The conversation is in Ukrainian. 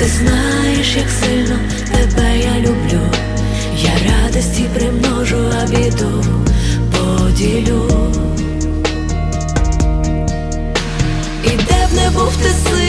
Ти знаєш, як сильно тебе я люблю. Я радості примножу, а біду поділю. І де б не був ти сину,